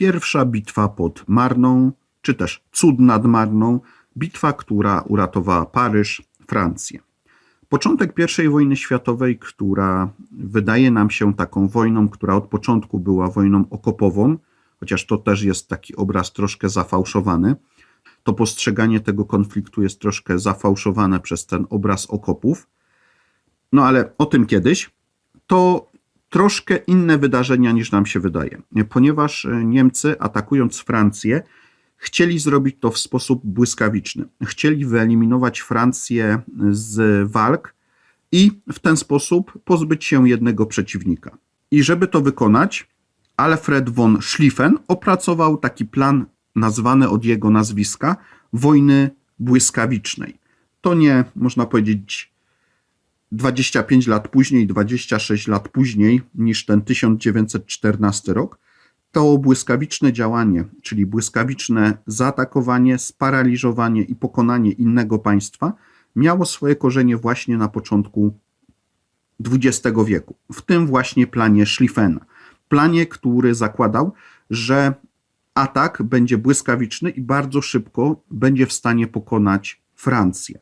Pierwsza bitwa pod Marną, czy też Cud nad Marną, bitwa, która uratowała Paryż, Francję. Początek I wojny światowej, która wydaje nam się taką wojną, która od początku była wojną okopową, chociaż to też jest taki obraz troszkę zafałszowany, to postrzeganie tego konfliktu jest troszkę zafałszowane przez ten obraz okopów. No ale o tym kiedyś. To troszkę inne wydarzenia niż nam się wydaje, ponieważ Niemcy atakując Francję, chcieli zrobić to w sposób błyskawiczny. Chcieli wyeliminować Francję z walk i w ten sposób pozbyć się jednego przeciwnika. I żeby to wykonać, Alfred von Schlieffen opracował taki plan nazwany od jego nazwiska wojny błyskawicznej. To nie, można powiedzieć, 25 lat później, 26 lat później niż ten 1914 rok, to błyskawiczne działanie, czyli błyskawiczne zaatakowanie, sparaliżowanie i pokonanie innego państwa, miało swoje korzenie właśnie na początku XX wieku, w tym właśnie planie Schlieffena. Planie, który zakładał, że atak będzie błyskawiczny i bardzo szybko będzie w stanie pokonać Francję.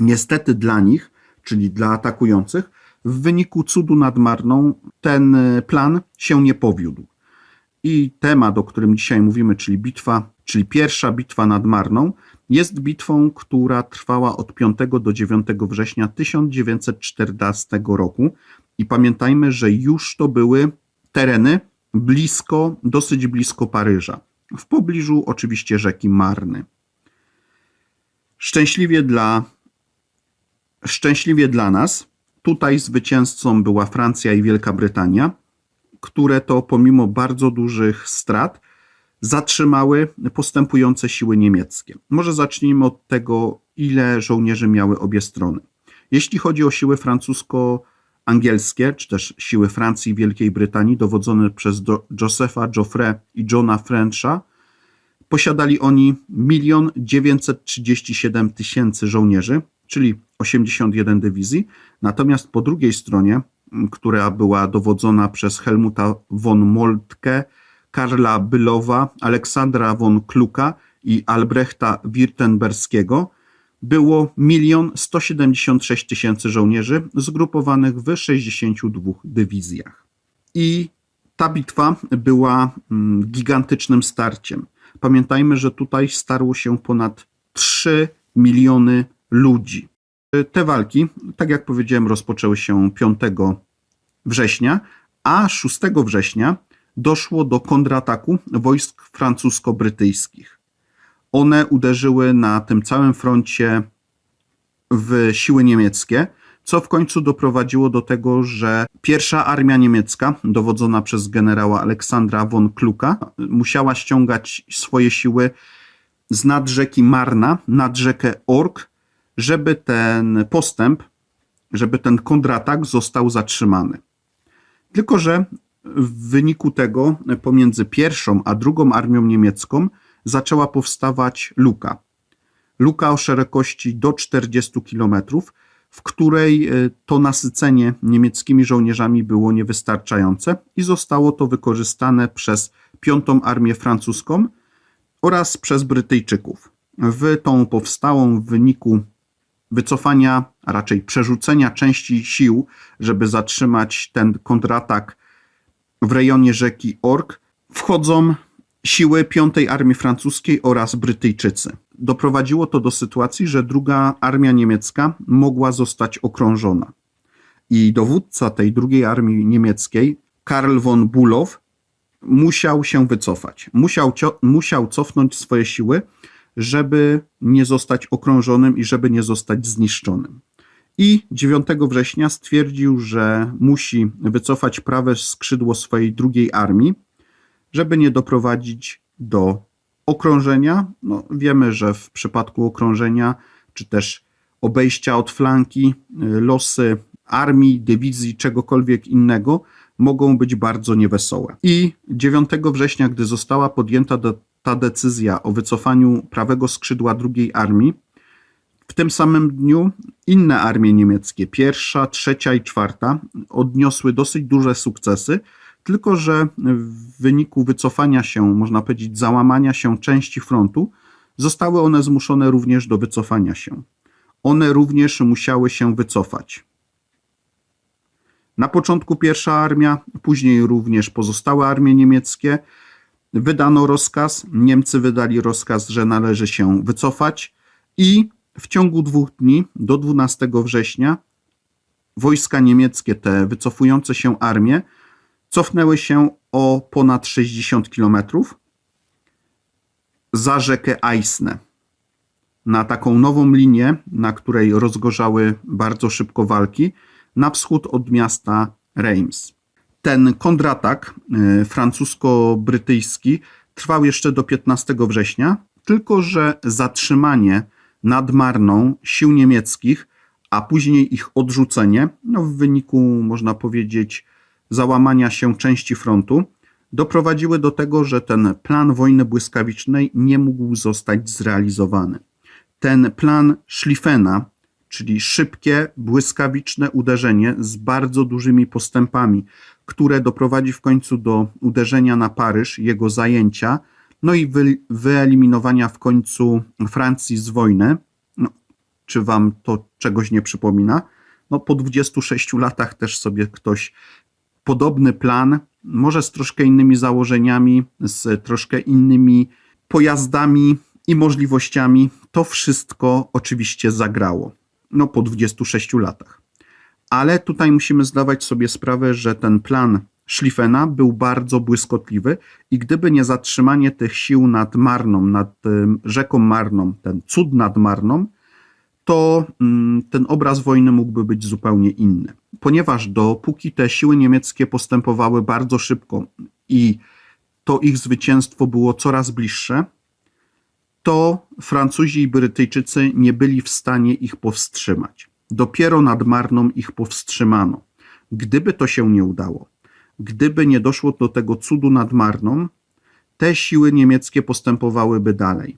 Niestety dla nich, czyli dla atakujących, w wyniku cudu nad Marną ten plan się nie powiódł. I temat, o którym dzisiaj mówimy, czyli bitwa, czyli pierwsza bitwa nad Marną, jest bitwą, która trwała od 5 do 9 września 1914 roku. I pamiętajmy, że już to były tereny blisko, dosyć blisko Paryża, w pobliżu oczywiście rzeki Marny. Szczęśliwie dla, szczęśliwie dla nas, tutaj zwycięzcą była Francja i Wielka Brytania, które to pomimo bardzo dużych strat zatrzymały postępujące siły niemieckie. Może zacznijmy od tego, ile żołnierzy miały obie strony. Jeśli chodzi o siły francusko-angielskie, czy też siły Francji i Wielkiej Brytanii, dowodzone przez Josepha Joffre i Johna Frencha, posiadali oni 1 937 tysięcy żołnierzy, czyli 81 dywizji. Natomiast po drugiej stronie, która była dowodzona przez Helmuta von Moltke, Karla Bylowa, Aleksandra von Kluka i Albrechta Wirtemberskiego, było 1 176 tysięcy żołnierzy zgrupowanych w 62 dywizjach. I ta bitwa była gigantycznym starciem. Pamiętajmy, że tutaj starło się ponad 3 miliony ludzi. Te walki, tak jak powiedziałem, rozpoczęły się 5 września, a 6 września doszło do kontrataku wojsk francusko-brytyjskich. One uderzyły na tym całym froncie w siły niemieckie, co w końcu doprowadziło do tego, że pierwsza armia niemiecka, dowodzona przez generała Aleksandra von Kluka, musiała ściągać swoje siły z nad rzeki Marna nad rzekę Ork, żeby ten postęp, żeby ten kontratak został zatrzymany. Tylko, że w wyniku tego pomiędzy pierwszą a drugą armią niemiecką zaczęła powstawać luka. Luka o szerokości do 40 km, w której e, to nasycenie niemieckimi żołnierzami było niewystarczające i zostało to wykorzystane przez Piątą Armię Francuską oraz przez Brytyjczyków. W tą powstałą w wyniku wycofania, a raczej przerzucenia części sił, żeby zatrzymać ten kontratak w rejonie rzeki Ork, wchodzą siły Piątej Armii Francuskiej oraz Brytyjczycy. Doprowadziło to do sytuacji, że druga armia niemiecka mogła zostać okrążona. I dowódca tej drugiej armii niemieckiej, Karl von Bulow, musiał się wycofać. Musiał, musiał cofnąć swoje siły, żeby nie zostać okrążonym i żeby nie zostać zniszczonym. I 9 września stwierdził, że musi wycofać prawe skrzydło swojej drugiej armii, żeby nie doprowadzić do okrążenia. No, wiemy, że w przypadku okrążenia, czy też obejścia od flanki, y, losy armii, dywizji, czegokolwiek innego mogą być bardzo niewesołe. I 9 września, gdy została podjęta ta decyzja o wycofaniu prawego skrzydła drugiej armii, w tym samym dniu inne armie niemieckie, pierwsza, trzecia i czwarta, odniosły dosyć duże sukcesy, Tylko, że w wyniku wycofania się, można powiedzieć, załamania się części frontu, zostały one zmuszone również do wycofania się. One również musiały się wycofać. Na początku pierwsza armia, później również pozostałe armie niemieckie. Wydano rozkaz, Niemcy wydali rozkaz, że należy się wycofać i w ciągu dwóch dni, do 12 września, wojska niemieckie, te wycofujące się armie, cofnęły się o ponad 60 kilometrów za rzekę Aisne. Na taką nową linię, na której rozgorzały bardzo szybko walki, na wschód od miasta Reims. Ten kontratak y, francusko-brytyjski trwał jeszcze do 15 września, tylko że zatrzymanie nad Marną sił niemieckich, a później ich odrzucenie, no w wyniku, można powiedzieć, załamania się części frontu, doprowadziły do tego, że ten plan wojny błyskawicznej nie mógł zostać zrealizowany. Ten plan Schlieffena, czyli szybkie, błyskawiczne uderzenie z bardzo dużymi postępami, które doprowadzi w końcu do uderzenia na Paryż, jego zajęcia, no i wy, wyeliminowania w końcu Francji z wojny. No, czy wam to czegoś nie przypomina? No, po 26 latach też sobie ktoś podobny plan, może z troszkę innymi założeniami, z troszkę innymi pojazdami i możliwościami, to wszystko oczywiście zagrało. No, po 26 latach. Ale tutaj musimy zdawać sobie sprawę, że ten plan Schlieffena był bardzo błyskotliwy i gdyby nie zatrzymanie tych sił nad Marną, nad rzeką Marną, ten cud nad Marną, to mm, ten obraz wojny mógłby być zupełnie inny. Ponieważ dopóki te siły niemieckie postępowały bardzo szybko i to ich zwycięstwo było coraz bliższe, to Francuzi i Brytyjczycy nie byli w stanie ich powstrzymać. Dopiero nad Marną ich powstrzymano. Gdyby to się nie udało, gdyby nie doszło do tego cudu nad Marną, te siły niemieckie postępowałyby dalej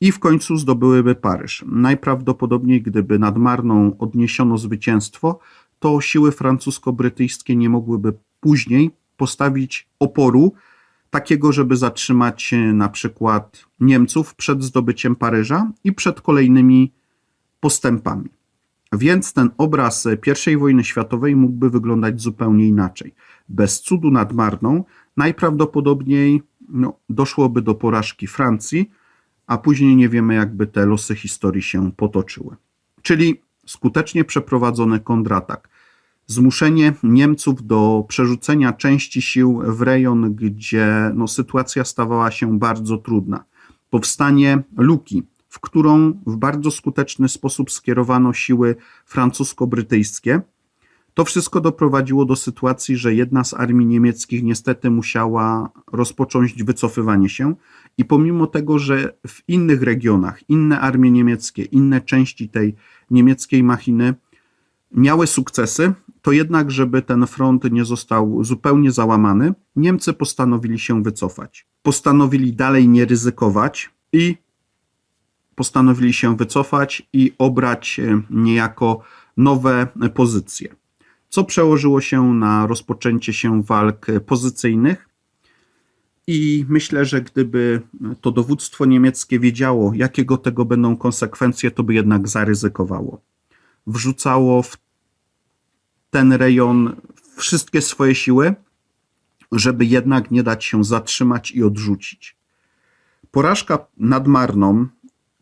i w końcu zdobyłyby Paryż. Najprawdopodobniej, gdyby nad Marną odniesiono zwycięstwo, to siły francusko-brytyjskie nie mogłyby później postawić oporu takiego, żeby zatrzymać e, na przykład Niemców przed zdobyciem Paryża i przed kolejnymi postępami. Więc ten obraz I wojny światowej mógłby wyglądać zupełnie inaczej. Bez cudu nad Marną najprawdopodobniej no, doszłoby do porażki Francji, a później nie wiemy, jakby te losy historii się potoczyły. Czyli skutecznie przeprowadzony kontratak. Zmuszenie Niemców do przerzucenia części sił w rejon, gdzie no, sytuacja stawała się bardzo trudna. Powstanie luki, w którą w bardzo skuteczny sposób skierowano siły francusko-brytyjskie. To wszystko doprowadziło do sytuacji, że jedna z armii niemieckich niestety musiała rozpocząć wycofywanie się, i pomimo tego, że w innych regionach inne armie niemieckie, inne części tej niemieckiej machiny miały sukcesy, to jednak, żeby ten front nie został zupełnie załamany, Niemcy postanowili się wycofać. Postanowili dalej nie ryzykować i postanowili się wycofać i obrać niejako nowe pozycje. Co przełożyło się na rozpoczęcie się walk pozycyjnych. I myślę, że gdyby to dowództwo niemieckie wiedziało, jakiego tego będą konsekwencje, to by jednak zaryzykowało. Wrzucało w ten rejon wszystkie swoje siły, żeby jednak nie dać się zatrzymać i odrzucić. Porażka nad Marną,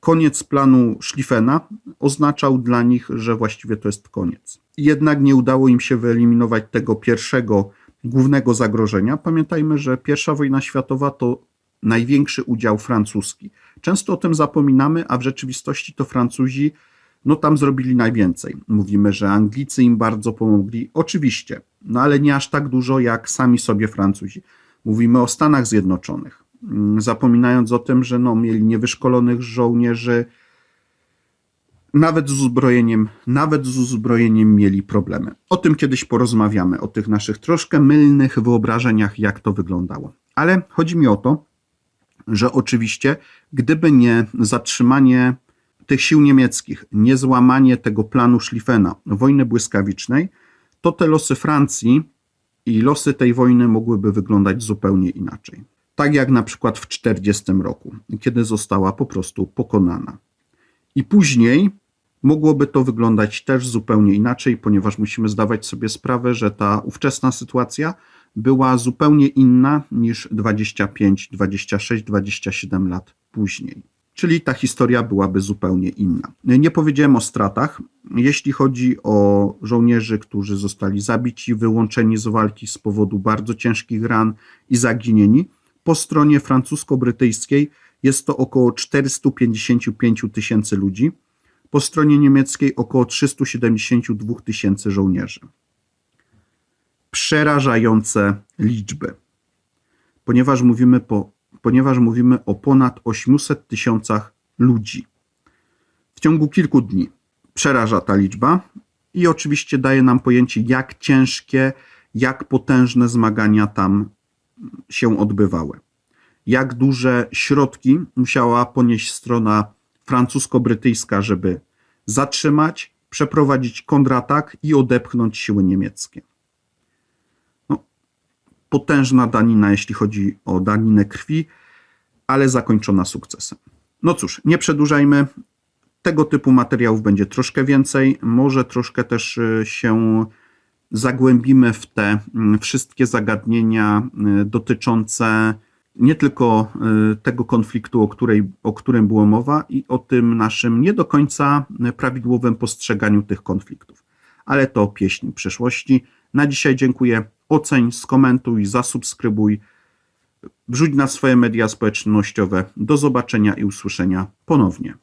koniec planu Schlieffena oznaczał dla nich, że właściwie to jest koniec. Jednak nie udało im się wyeliminować tego pierwszego głównego zagrożenia. Pamiętajmy, że I wojna światowa to największy udział francuski. Często o tym zapominamy, a w rzeczywistości to Francuzi no tam zrobili najwięcej. Mówimy, że Anglicy im bardzo pomogli. Oczywiście, no ale nie aż tak dużo jak sami sobie Francuzi. Mówimy o Stanach Zjednoczonych. Mm, Zapominając o tym, że no, mieli niewyszkolonych żołnierzy, nawet z uzbrojeniem, nawet z uzbrojeniem mieli problemy. O tym kiedyś porozmawiamy, o tych naszych troszkę mylnych wyobrażeniach, jak to wyglądało. Ale chodzi mi o to, że oczywiście, gdyby nie zatrzymanie tych sił niemieckich, nie złamanie tego planu Schlieffena, wojny błyskawicznej, to te losy Francji i losy tej wojny mogłyby wyglądać zupełnie inaczej. Tak jak na przykład w 1940 roku, kiedy została po prostu pokonana. I później mogłoby to wyglądać też zupełnie inaczej, ponieważ musimy zdawać sobie sprawę, że ta ówczesna sytuacja była zupełnie inna niż 25, 26, 27 lat później. Czyli ta historia byłaby zupełnie inna. Nie powiedziałem o stratach. Jeśli chodzi o żołnierzy, którzy zostali zabici, wyłączeni z walki z powodu bardzo ciężkich ran i zaginieni, po stronie francusko-brytyjskiej jest to około 455 tysięcy ludzi, po stronie niemieckiej około 372 tysięcy żołnierzy. Przerażające liczby, ponieważ mówimy, po, ponieważ mówimy o ponad 800 tysiącach ludzi. W ciągu kilku dni przeraża ta liczba i oczywiście daje nam pojęcie, jak ciężkie, jak potężne zmagania tam się odbywały. Jak duże środki musiała ponieść strona francusko-brytyjska, żeby zatrzymać, przeprowadzić kontratak i odepchnąć siły niemieckie. No, potężna danina, jeśli chodzi o daninę krwi, ale zakończona sukcesem. No cóż, nie przedłużajmy. Tego typu materiałów będzie troszkę więcej. Może troszkę też y, się zagłębimy w te mm, wszystkie zagadnienia y, dotyczące nie tylko y, tego konfliktu, o, której, o którym było mowa, i o tym naszym nie do końca prawidłowym postrzeganiu tych konfliktów. Ale to pieśń przyszłości. Na dzisiaj dziękuję. Oceń, skomentuj, zasubskrybuj, wrzuć na swoje media społecznościowe. Do zobaczenia i usłyszenia ponownie.